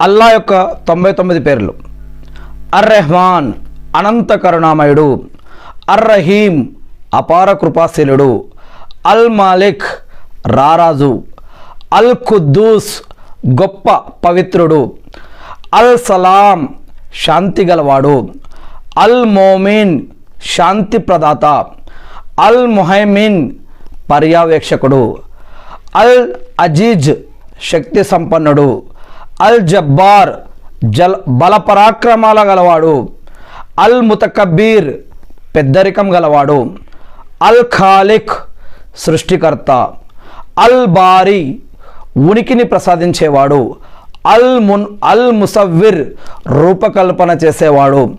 అల్లా యొక్క తొంభై తొమ్మిది పేర్లు. అర్ రెహమాన్ అనంత కరుణామయుడు. అర్ రహీం అపార కృపాశీలుడు. అల్ మాలిక్ రారాజు. అల్ ఖుద్దూస్ గొప్ప పవిత్రుడు. అల్ సలాం శాంతి గలవాడు. అల్ మోమిన్ శాంతి ప్రదాత. అల్ మొహైమిన్ పర్యవేక్షకుడు. అల్ అజీజ్ శక్తి సంపన్నుడు. అల్ జబ్బార్ జల్ బల పరాక్రమాల గలవాడు. అల్ ముతకబ్బీర్ పెద్దరికం గలవాడు. అల్ ఖాలిక్ సృష్టికర్త. అల్ బారి ఉనికిని ప్రసాదించేవాడు. అల్ మున్ అల్ ముసవ్విర్ రూపకల్పన చేసేవాడు.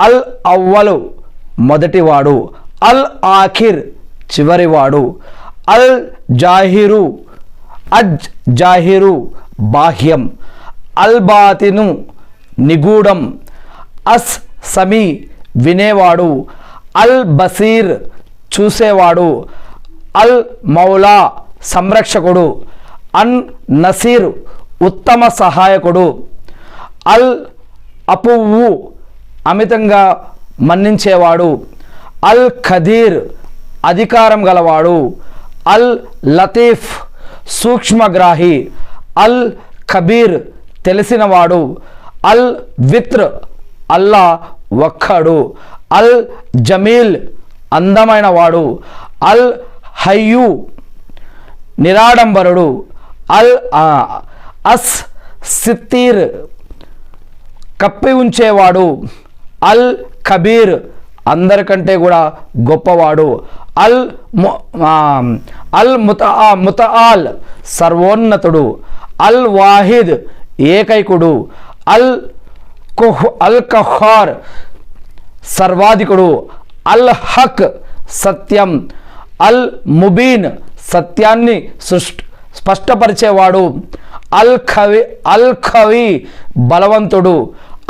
అల్ అవ్వలు మొదటివాడు. అల్ ఆఖిర్ చివరివాడు. అల్ జాహిరు అజ్ జాహిరు బాహ్యం. అల్బాతిను నిగూఢం. అస్ సమీ వినేవాడు అల్ బసీర్ చూసేవాడు అల్ మౌలా సంరక్షకుడు అన్ నసీర్ ఉత్తమ సహాయకుడు. అల్ అపువ్వు అమితంగా మన్నించేవాడు అల్ ఖదీర్ అధికారం గలవాడు అల్ లతీఫ్ సూక్ష్మగ్రాహి అల్ కబీర్ తెలిసినవాడు అల్ విత్ర్ అల్లా ఒక్కడు. అల్ జమీల్ అందమైన వాడు అల్ హయ్యు నిరాడంబరుడు. అల్ ఆ, అస్ సిత్తీర్ కప్పి ఉంచేవాడు. అల్ కబీర్ అందరికంటే కూడా గొప్పవాడు. అల్ ము- అల్ ముత ముతఆల్ సర్వోన్నతుడు. అల్ వాహిద్ ఏకైకుడు అల్ కుహ్ అల్ కహార్ సర్వాధికుడు అల్ హక్ సత్యం అల్ ముబీన్ సత్యాన్ని సృష్టి స్పష్టపరిచేవాడు అల్ ఖవి అల్ ఖవి బలవంతుడు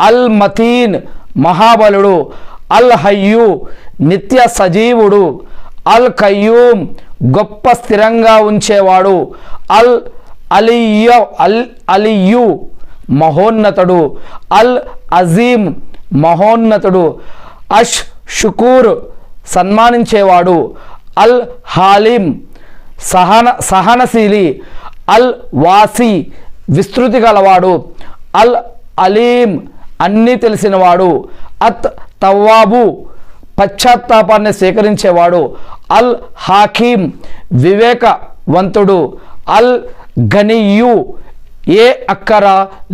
అల్ మతీన్ మహాబలుడు అల్ హయ్యు నిత్య సజీవుడు అల్ కయ్యూమ్ గొప్ప స్థిరంగా ఉంచేవాడు అల్ అలియ అల్ అలియు మహోన్నతుడు అల్ అజీమ్ మహోన్నతుడు అష్ షుకూర్ సన్మానించేవాడు అల్ హాలిం సహన సహనశీలి అల్ వాసి విస్తృతి గలవాడు అల్ అలీం అన్నీ తెలిసినవాడు అత్ తవ్వాబు పశ్చాత్తాపాన్ని సేకరించేవాడు అల్ హాకీం వివేకవంతుడు అల్ గనియు ఏ అక్కర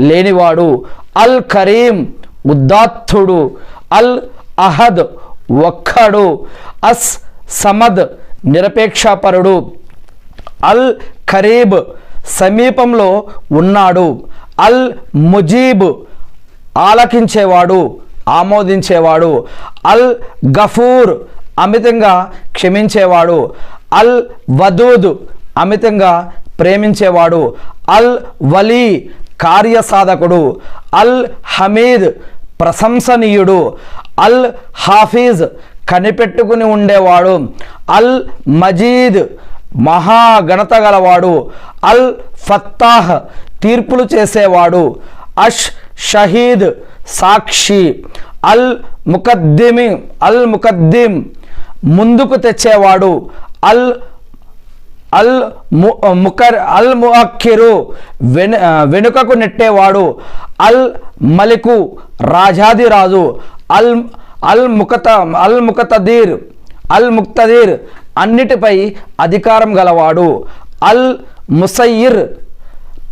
లేనివాడు. అల్ కరీం ఉద్దాత్తుడు అల్ అహద్ ఒక్కడు అస్ సమద్ నిరపేక్షపరుడు అల్ ఖరీబ్ సమీపంలో ఉన్నాడు అల్ ముజీబ్ ఆలకించేవాడు ఆమోదించేవాడు అల్ గఫూర్ అమితంగా క్షమించేవాడు అల్ వదూద్ అమితంగా ప్రేమించేవాడు అల్ వలీ కార్యసాధకుడు అల్ హమీద్ ప్రశంసనీయుడు అల్ హాఫీజ్ కనిపెట్టుకుని ఉండేవాడు అల్ మజీద్ మహాగణత గలవాడు అల్ ఫత్తాహ్ తీర్పులు చేసేవాడు అష్ షహీద్ సాక్షి అల్ ముకద్దిమి అల్ ముకద్దిం ముందుకు తెచ్చేవాడు అల్ అల్ ము ముకర్ అల్ ముఖిరు వెను వెనుకకు నెట్టేవాడు అల్ మలికు రాజాదిరాజు అల్ అల్ ముఖత అల్ ముఖతదీర్ అల్ ముక్తదీర్ అన్నిటిపై అధికారం గలవాడు అల్ ముసయ్యిర్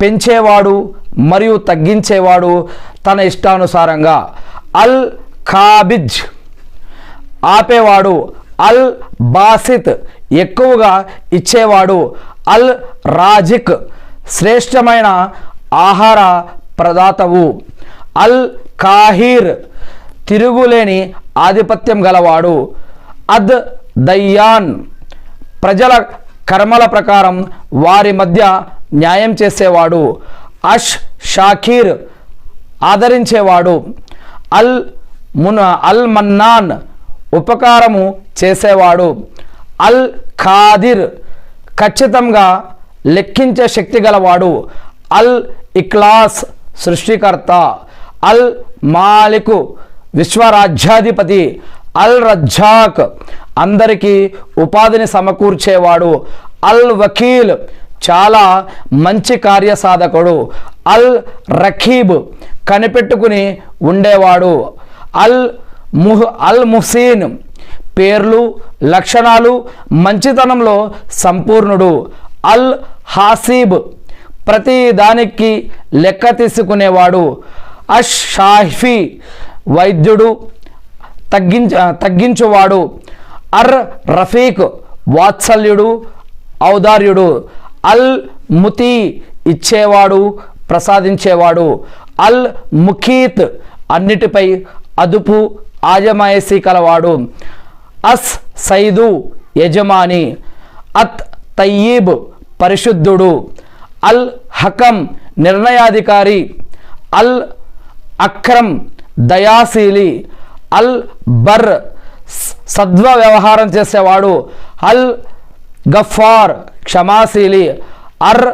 పెంచేవాడు మరియు తగ్గించేవాడు తన ఇష్టానుసారంగా అల్ ఖాబిజ్ ఆపేవాడు అల్ బాసిత్ ఎక్కువగా ఇచ్చేవాడు. అల్ రాజిక్ శ్రేష్టమైన ఆహార ప్రదాతవు. అల్ కాహీర్ తిరుగులేని ఆధిపత్యం గలవాడు. అద్ దయ్యాన్ ప్రజల కర్మల ప్రకారం వారి మధ్య న్యాయం చేసేవాడు. అష్ షాకీర్ ఆదరించేవాడు. అల్ మున అల్ మన్నాన్ ఉపకారము చేసేవాడు. అల్ ఖాదిర్ ఖచ్చితంగా లెక్కించే శక్తి గలవాడు. అల్ ఇక్లాస్ సృష్టికర్త. అల్ మాలికు విశ్వరాజ్యాధిపతి. అల్ రజ్జాక్ అందరికీ ఉపాధిని సమకూర్చేవాడు. అల్ వకీల్ చాలా మంచి కార్యసాధకుడు. అల్ రఖీబ్ కనిపెట్టుకుని ఉండేవాడు. అల్ ముహ్ అల్ ముహ్సీన్. పేర్లు లక్షణాలు మంచితనంలో సంపూర్ణుడు. అల్ హాసీబ్. ప్రతి దానికి లెక్క తీసుకునేవాడు. అష్ షాఫీ వైద్యుడు తగ్గించ తగ్గించువాడు. అర్ రఫీక్. వాత్సల్యుడు ఔదార్యుడు. అల్ ముతి. ఇచ్చేవాడు ప్రసాదించేవాడు. అల్ ముఖీత్. అన్నిటిపై అదుపు ఆజమాయసి కలవాడు అస్ సైదు యజమాని అత్ తయ్యీబ్ పరిశుద్ధుడు అల్ హకం నిర్ణయాధికారి అల్ అక్రమ్ దయాశీలి అల్ బర్ సద్వ వ్యవహారం చేసేవాడు అల్ గఫార్ క్షమాశీలి అర్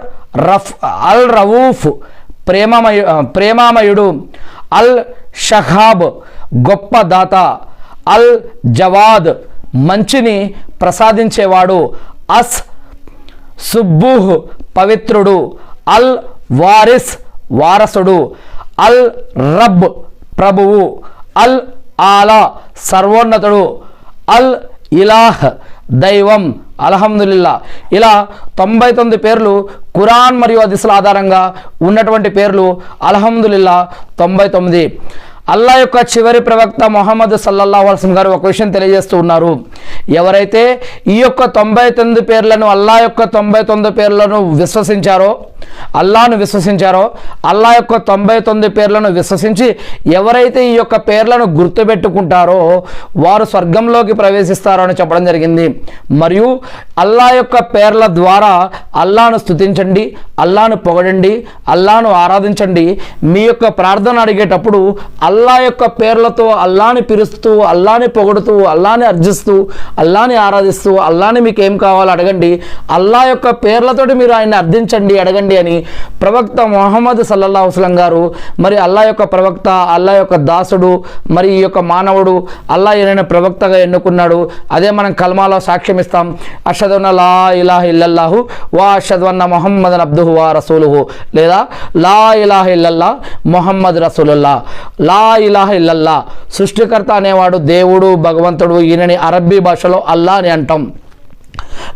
రఫ్ అల్ రవూఫ్ ప్రేమమయు ప్రేమామయుడు అల్ షహాబ్ గొప్ప దాత అల్ జవాద్ మంచిని ప్రసాదించేవాడు అస్ సుబ్బుహ్ పవిత్రుడు అల్ వారిస్ వారసుడు అల్ రబ్ ప్రభువు అల్ ఆలా సర్వోన్నతుడు అల్ ఇలాహ్ దైవం అల్హమ్దుల్లా ఇలా తొంభై తొమ్మిది పేర్లు ఖురాన్ మరియు హదీసుల ఆధారంగా ఉన్నటువంటి పేర్లు అల్హమ్దుల్లా తొంభై తొమ్మిది అల్లా యొక్క చివరి ప్రవక్త మొహమ్మద్ సల్లల్లాహు అలసం గారు ఒక విషయం తెలియజేస్తూ ఉన్నారు. ఎవరైతే ఈ యొక్క తొంభై తొమ్మిది పేర్లను అల్లా యొక్క తొంభై తొమ్మిది పేర్లను విశ్వసించారో అల్లాను విశ్వసించారో అల్లా యొక్క తొంభై తొమ్మిది పేర్లను విశ్వసించి ఎవరైతే ఈ యొక్క పేర్లను గుర్తుపెట్టుకుంటారో వారు స్వర్గంలోకి ప్రవేశిస్తారో అని చెప్పడం జరిగింది. మరియు అల్లా యొక్క పేర్ల ద్వారా అల్లాను స్తుతించండి అల్లాను పొగడండి అల్లాను ఆరాధించండి. మీ యొక్క ప్రార్థన అడిగేటప్పుడు అల్లా యొక్క పేర్లతో అల్లాని పిలుస్తూ అల్లాని పొగుడుతూ అల్లాని అర్జిస్తూ అల్లాని ఆరాధిస్తూ అల్లాని మీకు ఏం కావాలో అడగండి. అల్లా యొక్క పేర్లతోటి మీరు ఆయన్ని అర్థించండి అడగండి అని ప్రవక్త మొహమ్మద్ సల్లల్లా వసలం గారు మరి అల్లా యొక్క ప్రవక్త అల్లా యొక్క దాసుడు మరి ఈ యొక్క మానవుడు అల్లా ఏదైనా ప్రవక్తగా ఎన్నుకున్నాడు. అదే మనం కల్మాలో సాక్ష్యం ఇస్తాం. అషదున్న లా ఇలాహ ఇల్లల్లాహు వా అషద్వన్న మొహమ్మద్ అబ్దుహు వా రసూలుహు లేదా లా ఇలాహ ఇల్లల్లా మొహమ్మద్ రసూలుల్లా లా ఇలాహ ఇల్లల్లా సృష్టికర్త అనేవాడు దేవుడు భగవంతుడు ఈయనని అరబ్బీ భాషలో అల్లా అని అంటాం.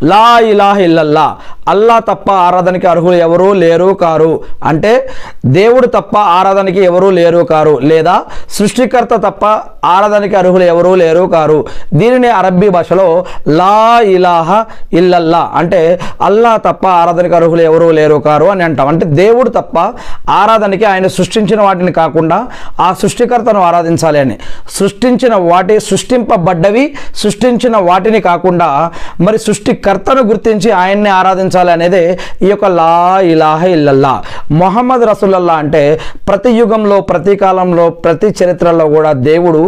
లా ఇలాహ ఇల్లల్లా అల్లా తప్ప ఆరాధనకి అర్హులు ఎవరూ లేరు కారు. అంటే దేవుడు తప్ప ఆరాధనకి ఎవరూ లేరు కారు. లేదా సృష్టికర్త తప్ప ఆరాధనకి అర్హులు ఎవరూ లేరు కారు. దీనిని అరబ్బీ భాషలో లా ఇలాహ ఇల్లల్లా అంటే అల్లా తప్ప ఆరాధనకి అర్హులు ఎవరూ లేరు కారు అని అంటాం. అంటే దేవుడు తప్ప ఆరాధనకి ఆయన సృష్టించిన వాటిని కాకుండా ఆ సృష్టికర్తను ఆరాధించాలి అని. సృష్టించిన వాటి సృష్టింపబడ్డవి సృష్టించిన వాటిని కాకుండా మరి సృష్టి సృష్టికర్తను గుర్తించి ఆయన్ని ఆరాధించాలి అనేది ఈ యొక్క లా ఇలాహ ఇల్లల్లా. మొహమ్మద్ రసూలల్లా అంటే ప్రతి యుగంలో ప్రతి కాలంలో ప్రతి చరిత్రలో కూడా దేవుడు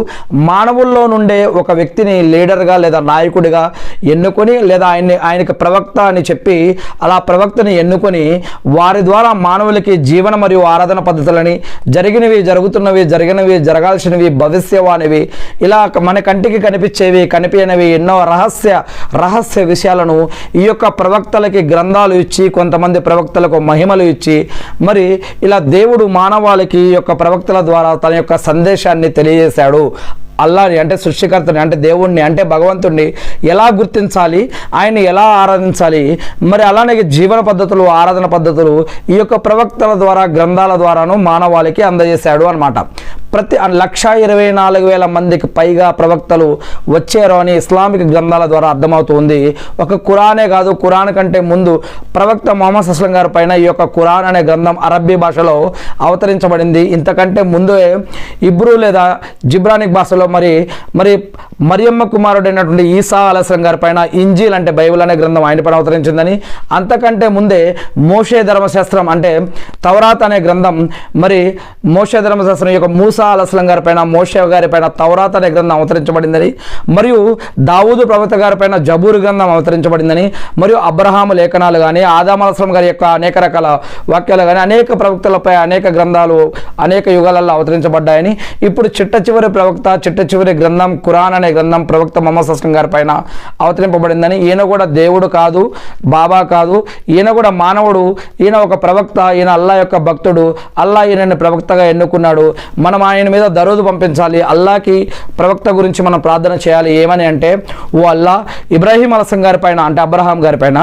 మానవుల్లో నుండే ఒక వ్యక్తిని లీడర్గా లేదా నాయకుడిగా ఎన్నుకొని లేదా ఆయన్ని ఆయనకి ప్రవక్త అని చెప్పి అలా ప్రవక్తని ఎన్నుకొని వారి ద్వారా మానవులకి జీవన మరియు ఆరాధన పద్ధతులని జరిగినవి జరుగుతున్నవి జరిగినవి జరగాల్సినవి భవిష్యవానివి ఇలా మన కంటికి కనిపించేవి కనిపించినవి ఎన్నో రహస్య రహస్య విషయాలు విషయాలను ఈ యొక్క ప్రవక్తలకి గ్రంథాలు ఇచ్చి కొంతమంది ప్రవక్తలకు మహిమలు ఇచ్చి మరి ఇలా దేవుడు మానవాళికి ఈ యొక్క ప్రవక్తల ద్వారా తన యొక్క సందేశాన్ని తెలియజేశాడు. అల్లాని అంటే సృష్టికర్తని అంటే దేవుణ్ణి అంటే భగవంతుణ్ణి ఎలా గుర్తించాలి? ఆయన్ని ఎలా ఆరాధించాలి? మరి అలానే జీవన పద్ధతులు ఆరాధన పద్ధతులు ఈ యొక్క ప్రవక్తల ద్వారా గ్రంథాల ద్వారాను మానవాళికి అందజేశాడు అనమాట ప్రతి లక్ష ఇరవై నాలుగు వేల మందికి పైగా ప్రవక్తలు వచ్చారు అని ఇస్లామిక్ గ్రంథాల ద్వారా అర్థమవుతుంది ఒక కురానే కాదు కురాన్ కంటే ముందు ప్రవక్త మొహమ్మద్ అస్లం గారి పైన ఈ యొక్క కురాన్ అనే గ్రంథం అరబ్బీ భాషలో అవతరించబడింది. ఇంతకంటే ముందే ఇబ్రూ లేదా జిబ్రానిక్ భాషలో మరి మరి మరియమ్మ కుమారుడైనటువంటి ఈసా అలస్లం గారి పైన ఇంజీల్ అంటే బైబిల్ అనే గ్రంథం ఆయన పైన అవతరించిందని. అంతకంటే ముందే మోషే ధర్మశాస్త్రం అంటే తవరాత్ అనే గ్రంథం మరి మోషే ధర్మశాస్త్రం యొక్క మూస మూసా అలస్లం గారి పైన మోషే గారి పైన తౌరాత అనే గ్రంథం అవతరించబడిందని మరియు దావూదు ప్రవక్త గారి పైన జబూరు గ్రంథం అవతరించబడిందని మరియు అబ్రహాము లేఖనాలు కానీ ఆదాం అలస్లం గారి యొక్క అనేక రకాల వాక్యాలు కానీ అనేక ప్రవక్తలపై అనేక గ్రంథాలు అనేక యుగాలలో అవతరించబడ్డాయని ఇప్పుడు చిట్ట చివరి ప్రవక్త చిట్ట చివరి గ్రంథం ఖురాన్ అనే గ్రంథం ప్రవక్త మొహమ్మద్ అస్లం గారి పైన అవతరింపబడిందని ఈయన కూడా దేవుడు కాదు బాబా కాదు ఈయన కూడా మానవుడు ఈయన ఒక ప్రవక్త ఈయన అల్లా యొక్క భక్తుడు అల్లా ఈయనని ప్రవక్తగా ఎన్నుకున్నాడు. మనం ఆయన మీద దరోదు పంపించాలి. అల్లాకి ప్రవక్త గురించి మనం ప్రార్థన చేయాలి. ఏమని అంటే ఓ అల్లా ఇబ్రాహీం అలసం గారి పైన అంటే అబ్రహాం గారి పైన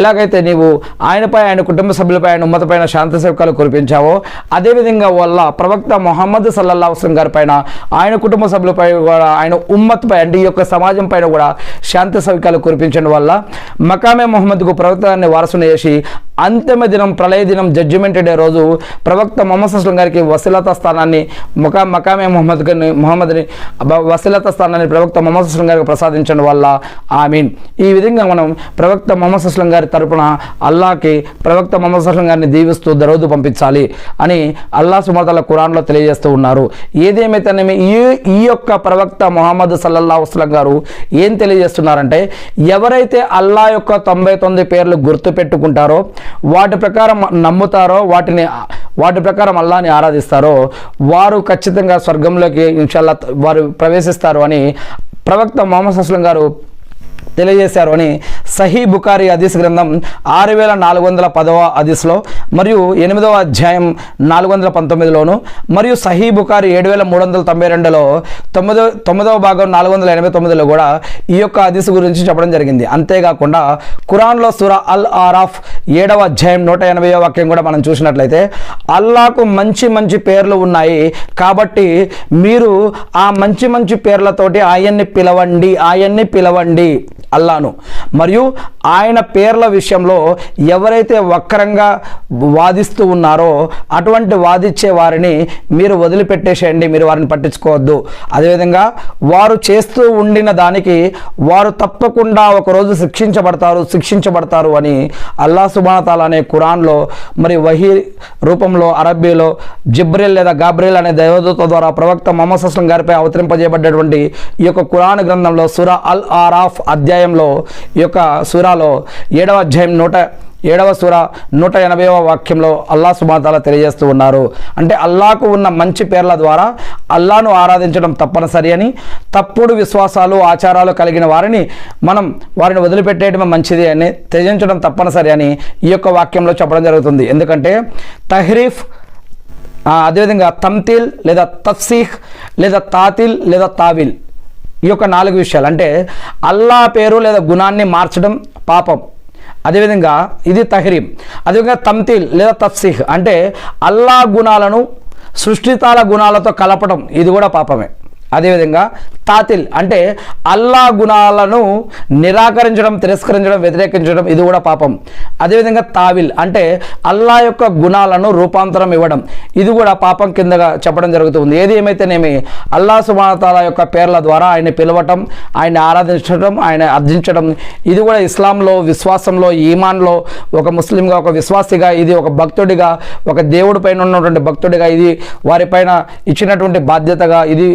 ఎలాగైతే నీవు ఆయనపై ఆయన కుటుంబ సభ్యులపై ఆయన ఉమ్మతపైన శాంతి సేవకాలు కురిపించావో అదేవిధంగా ఓ అల్లా ప్రవక్త మొహమ్మద్ సల్లల్లా వస్లం గారి పైన ఆయన కుటుంబ సభ్యులపై కూడా ఆయన ఉమ్మత్పై అంటే ఈ యొక్క సమాజం పైన కూడా శాంతి సౌక్యాలు కురిపించడం వల్ల మకామే మొహమ్మద్కు ప్రవక్తాన్ని వారసుని చేసి అంతిమ దినం ప్రళయ దినం జడ్జిమెంట్ డే రోజు ప్రవక్త మొహమ్మద్ అస్లం గారికి వసీలత స్థానాన్ని ముఖా మకామే మొహమ్మద్ గారిని మొహమ్మద్ని వసీలత స్థానాన్ని ప్రవక్త మొహమ్మద్ అస్లం గారికి ప్రసాదించడం వల్ల ఆమీన్. ఈ విధంగా మనం ప్రవక్త మొహమ్మద్ అస్లం గారి తరపున అల్లాకి ప్రవక్త మొహమ్మద్ అస్లం గారిని దీవిస్తూ దరోదు పంపించాలి అని అల్లా సుమతల ఖురాన్లో తెలియజేస్తూ ఉన్నారు. ఏదేమైతేనేమి ఈ ఈ యొక్క ప్రవక్త మొహమ్మద్ సల్లల్లా వస్లం గారు ఏం తెలియజేస్తున్నారంటే ఎవరైతే అల్లా యొక్క తొంభై తొమ్మిది పేర్లు గుర్తు పెట్టుకుంటారో వాటి ప్రకారం నమ్ముతారో వాటిని వాటి ప్రకారం అల్లాని ఆరాధిస్తారో వారు ఖచ్చితంగా స్వర్గంలోకి ఇన్షాల్లా వారు ప్రవేశిస్తారు అని ప్రవక్త మొహమ్మద్ అస్లం గారు తెలియజేశారు అని సహీ బుకారి హదీస్ గ్రంథం ఆరు వేల నాలుగు వందల పదవ హదీస్లో మరియు ఎనిమిదవ అధ్యాయం నాలుగు వందల పంతొమ్మిదిలోను మరియు సహీ బుకారి ఏడు వేల మూడు వందల తొంభై రెండులో తొమ్మిదో తొమ్మిదవ భాగం నాలుగు వందల ఎనభై తొమ్మిదిలో కూడా ఈ యొక్క హదీస్ గురించి చెప్పడం జరిగింది. అంతేకాకుండా ఖురాన్లో సుర అల్ ఆరాఫ్ ఏడవ అధ్యాయం నూట ఎనభై వాక్యం కూడా మనం చూసినట్లయితే అల్లాకు మంచి మంచి పేర్లు ఉన్నాయి కాబట్టి మీరు ఆ మంచి మంచి పేర్లతోటి ఆయన్ని పిలవండి ఆయన్ని పిలవండి అల్లాను. మరియు ఆయన పేర్ల విషయంలో ఎవరైతే వక్రంగా వాదిస్తూ ఉన్నారో అటువంటి వాదించే వారిని మీరు వదిలిపెట్టేసేయండి మీరు వారిని పట్టించుకోవద్దు. అదేవిధంగా వారు చేస్తూ ఉండిన దానికి వారు తప్పకుండా ఒకరోజు శిక్షించబడతారు శిక్షించబడతారు అని అల్లా సుబానతాల్ అనే కురాన్లో మరి వహీ రూపంలో అరబ్బీలో జిబ్రిల్ లేదా గాబ్రిల్ అనే దైవదూత ద్వారా ప్రవక్త మొహమ్మద్ అస్లం గారిపై అవతరింపజేయబడ్డటువంటి ఈ యొక్క కురాన్ గ్రంథంలో సురా అల్ ఆరాఫ్ అధ్యాయంలో ఈ యొక్క సూరాలో ఏడవ అధ్యాయం నూట ఏడవ సూర నూట ఎనభైవ వాక్యంలో అల్లా సుమాతాల తెలియజేస్తూ ఉన్నారు. అంటే అల్లాకు ఉన్న మంచి పేర్ల ద్వారా అల్లాను ఆరాధించడం తప్పనిసరి అని తప్పుడు విశ్వాసాలు ఆచారాలు కలిగిన వారిని మనం వారిని వదిలిపెట్టేయడం మంచిది అని త్యజించడం తప్పనిసరి అని ఈ యొక్క వాక్యంలో చెప్పడం జరుగుతుంది. ఎందుకంటే తహ్రీఫ్ అదేవిధంగా తమ్తిల్ లేదా తఫ్సీహ్ లేదా తాతిల్ లేదా తావిల్ ఈ యొక్క నాలుగు విషయాలు. అంటే అల్లా పేరు లేదా గుణాన్ని మార్చడం పాపం. అదేవిధంగా ఇది తహరీం. అదేవిధంగా తమ్తీల్ లేదా తత్సిహ్ అంటే అల్లా గుణాలను సృష్టితాల గుణాలతో కలపడం ఇది కూడా పాపమే. అదేవిధంగా తాతిల్ అంటే అల్లా గుణాలను నిరాకరించడం తిరస్కరించడం వ్యతిరేకించడం ఇది కూడా పాపం. అదేవిధంగా తావిల్ అంటే అల్లా యొక్క గుణాలను రూపాంతరం ఇవ్వడం ఇది కూడా పాపం కిందగా చెప్పడం జరుగుతుంది. ఏది ఏమైతేనేమి అల్లా సుమానతాల యొక్క పేర్ల ద్వారా ఆయన పిలవటం ఆయన ఆరాధించడం ఆయన అర్జించడం ఇది కూడా ఇస్లాంలో విశ్వాసంలో ఈమాన్లో ఒక ముస్లింగా ఒక విశ్వాసిగా ఇది ఒక భక్తుడిగా ఒక దేవుడి పైన ఉన్నటువంటి భక్తుడిగా ఇది వారిపైన ఇచ్చినటువంటి బాధ్యతగా ఇది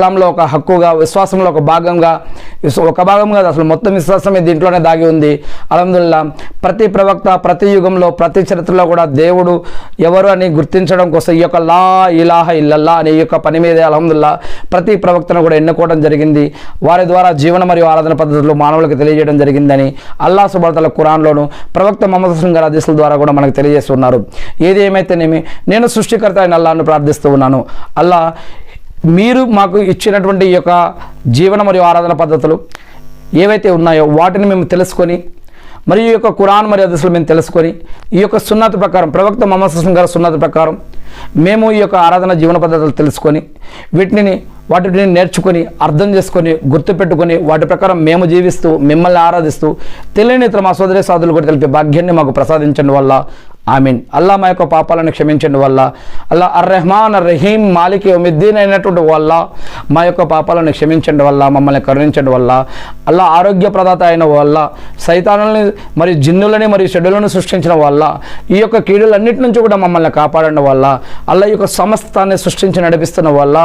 ఇస్లాంలో ఒక హక్కుగా విశ్వాసంలో ఒక భాగంగా ఒక భాగం కాదు అసలు మొత్తం విశ్వాసమే దీంట్లోనే దాగి ఉంది. అలహదుల్లా ప్రతి ప్రవక్త ప్రతి యుగంలో ప్రతి చరిత్రలో కూడా దేవుడు ఎవరు అని గుర్తించడం కోసం ఈ యొక్క లా ఇలాహ ఇల్లల్లా అనే ఈ యొక్క పని మీదే అలహదుల్లా ప్రతి ప్రవక్తను కూడా ఎన్నుకోవడం జరిగింది. వారి ద్వారా జీవన మరియు ఆరాధన పద్ధతులు మానవులకు తెలియజేయడం జరిగిందని అల్లా సుబర్తల కురాన్లోను ప్రవక్త మహమ్మద్ హసన్ గారి హదీసుల ద్వారా కూడా మనకు తెలియజేస్తున్నారు. ఏది ఏమైతేనేమి నేను సృష్టికర్త అయిన అల్లాను ప్రార్థిస్తూ ఉన్నాను. అల్లా మీరు మాకు ఇచ్చినటువంటి ఈ యొక్క జీవన మరియు ఆరాధన పద్ధతులు ఏవైతే ఉన్నాయో వాటిని మేము తెలుసుకొని మరియు ఈ యొక్క కురాన్ మరియు అదశలు మేము తెలుసుకొని ఈ యొక్క సున్నత ప్రకారం ప్రవక్త మొహమ్మద్ గారి సున్నత ప్రకారం మేము ఈ యొక్క ఆరాధన జీవన పద్ధతులు తెలుసుకొని వీటిని వాటిని నేర్చుకొని అర్థం చేసుకొని గుర్తుపెట్టుకొని వాటి ప్రకారం మేము జీవిస్తూ మిమ్మల్ని ఆరాధిస్తూ తెలియని ఇతర మా సోదరి సాధులు కూడా తెలిపే భాగ్యాన్ని మాకు ప్రసాదించడం వల్ల ఆమెన్. అల్లా మా యొక్క పాపాలను క్షమించండి వల్ల. అల్లా అర్ రెహమాన్ అర్ రహీం మాలిక్ ఉమిద్దీన్ అయినటువంటి వల్ల మా యొక్క పాపాలను క్షమించండి వల్ల మమ్మల్ని కరుణించండి వల్ల. అల్లా ఆరోగ్య ప్రదాత అయిన వల్ల సైతానుల్ని మరియు జిన్నులని మరియు షెడ్యూలను సృష్టించిన వల్ల ఈ యొక్క కీడులన్నిటి నుంచి కూడా మమ్మల్ని కాపాడడం వల్ల. అల్లా ఈ యొక్క సమస్తాన్ని సృష్టించి నడిపిస్తున్న వల్ల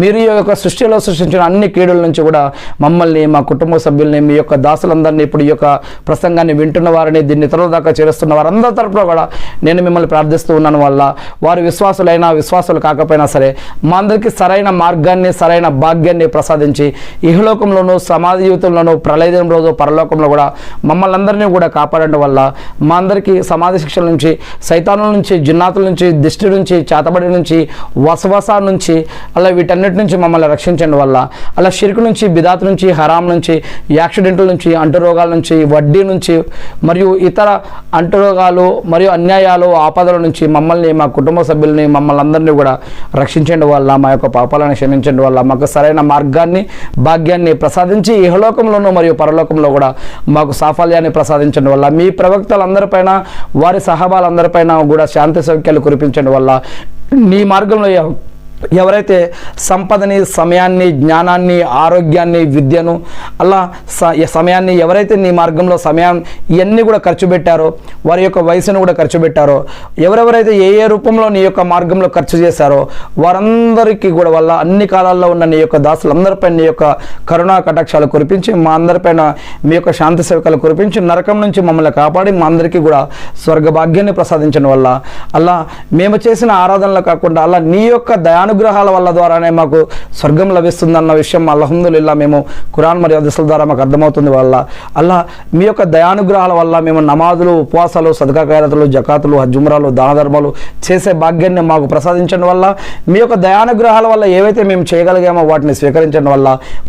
మీరు ఈ యొక్క సృష్టిలో సృష్టించిన అన్ని కీడుల నుంచి కూడా మమ్మల్ని మా కుటుంబ సభ్యుల్ని మీ యొక్క దాసులందరినీ ఇప్పుడు ఈ యొక్క ప్రసంగాన్ని వింటున్న వారిని దీన్ని ఇతరుల దాకా చేరుస్తున్న వారందరి తరపున కూడా నేను మిమ్మల్ని ప్రార్థిస్తూ ఉన్నాను వల్ల వారు విశ్వాసులైనా విశ్వాసులు కాకపోయినా సరే మా అందరికీ సరైన మార్గాన్ని సరైన భాగ్యాన్ని ప్రసాదించి ఇహలోకంలోనూ సమాధి జీవితంలోనూ ప్రళయదం రోజు పరలోకంలో కూడా మమ్మల్ని అందరినీ కూడా కాపాడడం వల్ల మా అందరికీ సమాధి శిక్షల నుంచి సైతానుల నుంచి జిన్నాతుల నుంచి దిష్టి నుంచి చేతబడి నుంచి వసవస నుంచి అలా వీటన్నిటి నుంచి మమ్మల్ని రక్షించడం వల్ల అలా షిరుకు నుంచి బిదాత్ నుంచి హరాం నుంచి యాక్సిడెంట్ల నుంచి అంటురోగాల నుంచి వడ్డీ నుంచి మరియు ఇతర అంటురోగాలు మరియు అన్యాయాలు ఆపదల నుంచి మమ్మల్ని మా కుటుంబ సభ్యుల్ని మమ్మల్ని అందరినీ కూడా రక్షించండి వల్ల మా యొక్క పాపాలను క్షమించండి వల్ల మాకు సరైన మార్గాన్ని భాగ్యాన్ని ప్రసాదించి ఇహలోకంలోనూ మరియు పరలోకంలో కూడా మాకు సాఫల్యాన్ని ప్రసాదించండి వల్ల మీ ప్రవక్తలందరిపైన వారి సహబాలందరిపైన కూడా శాంతి సౌఖ్యాలు కురిపించండి వల్ల నీ మార్గంలో ఎవరైతే సంపదని సమయాన్ని జ్ఞానాన్ని ఆరోగ్యాన్ని విద్యను అలా సమయాన్ని ఎవరైతే నీ మార్గంలో సమయం ఇవన్నీ కూడా ఖర్చు పెట్టారో వారి యొక్క వయసును కూడా ఖర్చు పెట్టారో ఎవరెవరైతే ఏ ఏ రూపంలో నీ యొక్క మార్గంలో ఖర్చు చేశారో వారందరికీ కూడా వల్ల అన్ని కాలాల్లో ఉన్న నీ యొక్క దాసులందరిపై నీ యొక్క కరుణా కటాక్షాలు కురిపించి మా అందరిపైన మీ యొక్క శాంతి సేవకాలు కురిపించి నరకం నుంచి మమ్మల్ని కాపాడి మా అందరికీ కూడా స్వర్గభాగ్యాన్ని ప్రసాదించడం వల్ల అలా మేము చేసిన ఆరాధనలు కాకుండా అలా నీ యొక్క దయాను అనుగ్రహాల వల్ల ద్వారానే మాకు స్వర్గం లభిస్తుందన్న విషయం అల్హమ్దుల్లా మేము ఖురాన్ మరియు అదశల ద్వారా మాకు అర్థమవుతుంది వల్ల అలా మీ యొక్క దయానుగ్రహాల వల్ల మేము నమాజులు ఉపవాసాలు సదకాకారతలు జకాతులు హజ్జుమరాలు దాన ధర్మాలు చేసే భాగ్యాన్ని మాకు ప్రసాదించడం వల్ల. మీ యొక్క దయానుగ్రహాల వల్ల ఏవైతే మేము చేయగలిగామో వాటిని స్వీకరించడం వల్ల.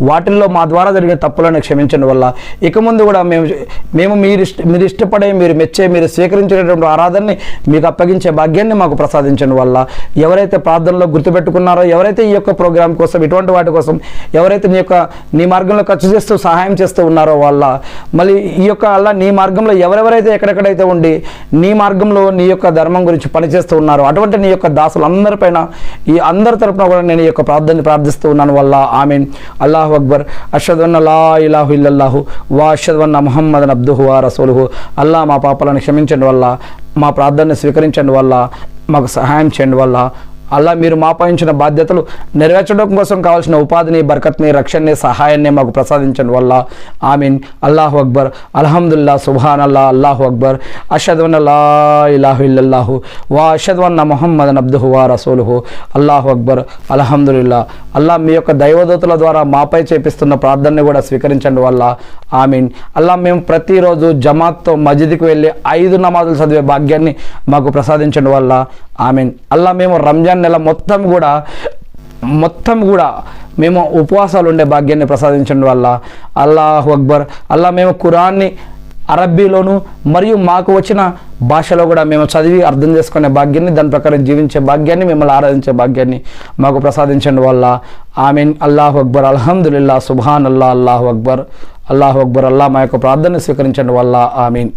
వాటిల్లో మా ద్వారా జరిగిన తప్పులను క్షమించడం వల్ల. ఇక ముందు కూడా మేము మేము మీరు ఇష్ట మీరు ఇష్టపడే మీరు మెచ్చే మీరు స్వీకరించేటటువంటి ఆరాధనని మీకు అప్పగించే భాగ్యాన్ని మాకు ప్రసాదించడం వల్ల. ఎవరైతే ప్రార్థనలో పెట్టుకున్నారో ఎవరైతే ఈ యొక్క ప్రోగ్రాం కోసం ఇటువంటి వాటి కోసం ఎవరైతే నీ యొక్క నీ మార్గంలో ఖర్చు చేస్తూ సహాయం చేస్తూ ఉన్నారో వాళ్ళ మళ్ళీ ఈ యొక్క అలా నీ మార్గంలో ఎవరెవరైతే ఎక్కడెక్కడైతే ఉండి నీ మార్గంలో నీ యొక్క ధర్మం గురించి పనిచేస్తూ ఉన్నారో అటువంటి నీ యొక్క దాసులు అందరిపైన ఈ అందరి తరపున కూడా నేను ఈ యొక్క ప్రార్థనని ప్రార్థిస్తూ ఉన్నాను. వల్ల ఆమెన్. అల్లాహు అక్బర్. అషద్ లా ఇలాహు ఇల్లల్లాహు వా అషద్ మహమ్మద్ అబ్దుహు వా రసూలుహు. అల్లా మా పాపాలను క్షమించండి వల్ల మా ప్రార్థనని స్వీకరించండి వల్ల మాకు సహాయం చేయండి వల్ల అలా మీరు మాపాయించిన బాధ్యతలు నెరవేర్చడం కోసం కావాల్సిన ఉపాధిని బర్కత్ని రక్షణని సహాయాన్ని మాకు ప్రసాదించడం వల్ల ఆమీన్. అల్లాహు అక్బర్. అల్హమ్దుల్లా సుబాన్ అల్లా అల్లాహు అక్బర్. అషద్వన్ అల్లా ఇలాహు ఇల్లల్లాహు వా అషద్వన్న మొహమ్మద్ అబ్దుహు వా రసూలుహు. అల్లాహు అక్బర్. అల్హమ్దుల్లా అల్లా మీ యొక్క దైవదూతుల ద్వారా మాపై చేపిస్తున్న ప్రార్థనని కూడా స్వీకరించండి వల్ల ఆమీన్. అల్లా మేము ప్రతిరోజు జమాత్తో మజిద్కి వెళ్ళి ఐదు నమాజులు చదివే భాగ్యాన్ని మాకు ప్రసాదించడం వల్ల ఆమీన్. అలా మేము రంజాన్ నెల మొత్తం కూడా మొత్తం కూడా మేము ఉపవాసాలు ఉండే భాగ్యాన్ని ప్రసాదించడం వల్ల అల్లాహు అక్బర్. అల్లా మేము ఖురాన్ని అరబ్బీలోను మరియు మాకు వచ్చిన భాషలో కూడా మేము చదివి అర్థం చేసుకునే భాగ్యాన్ని దాని ప్రకారం జీవించే భాగ్యాన్ని మిమ్మల్ని ఆరాధించే భాగ్యాన్ని మాకు ప్రసాదించండి వల్ల ఆమీన్. అల్లాహు అక్బర్. అల్హమ్దుల్లా సుభాన్ అల్లా అల్లాహు అక్బర్. అల్లాహు అక్బర్. అల్లా మా యొక్క ప్రార్థన స్వీకరించండి వల్ల ఆమీన్.